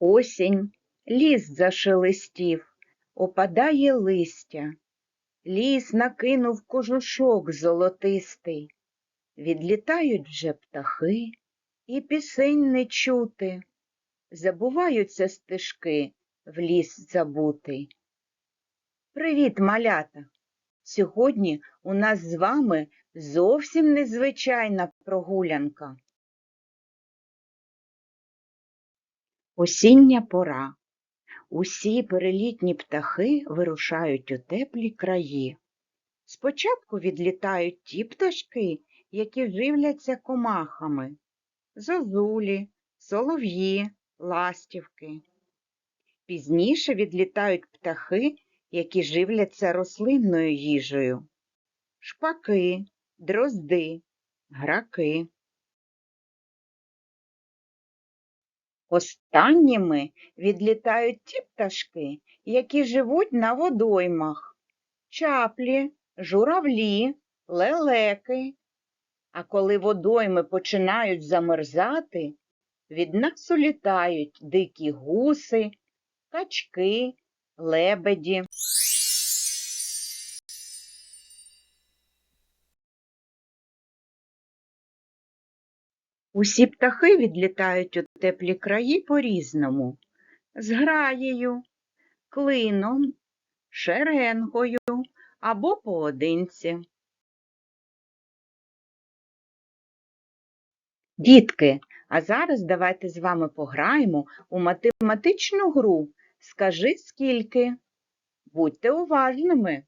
Осінь, ліс зашелестів, опадає листя. Ліс накинув кожушок золотистий. Відлітають вже птахи, і пісень не чути. Забуваються стежки в ліс забутий. Привіт, малята! Сьогодні у нас з вами зовсім незвичайна прогулянка. Осіння пора. Усі перелітні птахи вирушають у теплі краї. Спочатку відлітають ті пташки, які живляться комахами зозулі, солов'ї, ластівки. Пізніше відлітають птахи, які живляться рослинною їжею шпаки, дрозди, граки. Останніми відлітають ті пташки, які живуть на водоймах чаплі, журавлі, лелеки. А коли водойми починають замерзати, від нас улітають дикі гуси, качки, лебеді. Усі птахи відлітають у теплі краї по-різному. З граєю, клином, шеренгою або поодинці. Дітки, а зараз давайте з вами пограємо у математичну гру. Скажи скільки. Будьте уважними.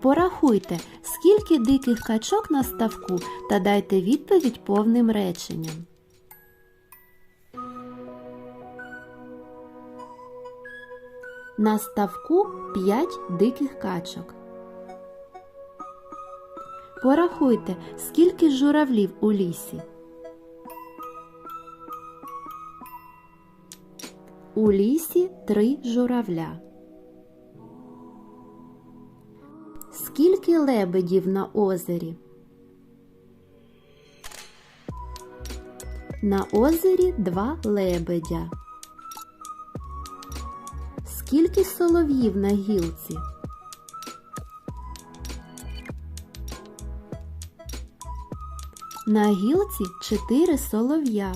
Порахуйте, скільки диких качок на ставку та дайте відповідь повним реченням. На ставку 5 диких качок. Порахуйте, скільки журавлів у лісі. У лісі три журавля. Скільки лебедів на озері? На озері два лебедя. Скільки солов'їв на гілці? На гілці чотири солов'я.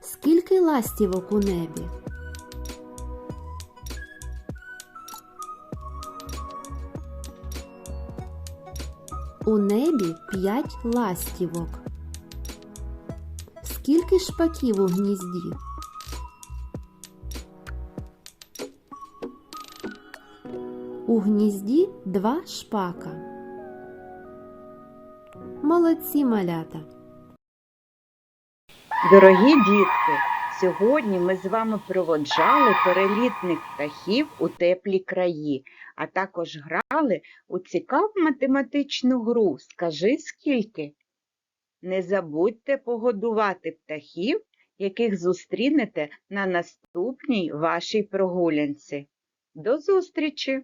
Скільки ластівок у небі? У небі п'ять ластівок. Скільки шпаків у гнізді? У гнізді два шпака. Молодці малята. Дорогі дітки, сьогодні ми з вами проводжали перелітних птахів у теплі краї, а також грали у цікаву математичну гру Скажи скільки. Не забудьте погодувати птахів, яких зустрінете на наступній вашій прогулянці. До зустрічі!